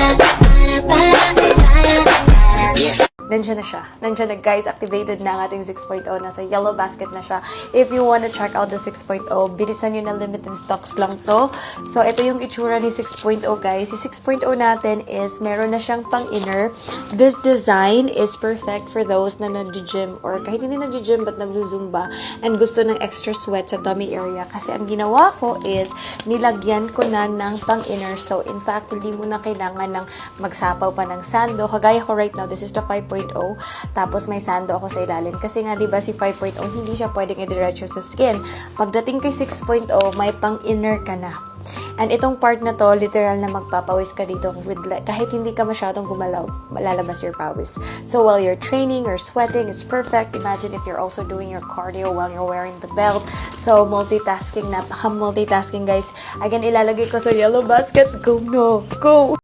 Yeah. Nandiyan na siya. Nandiyan na guys. Activated na ang ating 6.0. Nasa yellow basket na siya. If you wanna check out the 6.0, bilisan nyo na limited stocks lang to. So, ito yung itsura ni 6.0 guys. Si 6.0 natin is meron na siyang pang-inner. This design is perfect for those na nag-gym or kahit hindi nag-gym but nagzuzumba and gusto ng extra sweat sa tummy area. Kasi ang ginawa ko is nilagyan ko na ng pang-inner. So, in fact, hindi mo na kailangan ng magsapaw pa ng sando. Kagaya ko right now, this is the 5.0. Tapos may sando ako sa ilalim. Kasi nga, di ba, si 5.0, hindi siya pwedeng i-diretso sa skin. Pagdating kay 6.0, may pang-inner ka na. And itong part na to, literal na magpapawis ka dito with kahit hindi ka masyadong gumalaw, lalabas your pawis. So while you're training or sweating, it's perfect. Imagine if you're also doing your cardio while you're wearing the belt. So multitasking, napaka multitasking guys. Again, ilalagay ko sa yellow basket. Go no, go!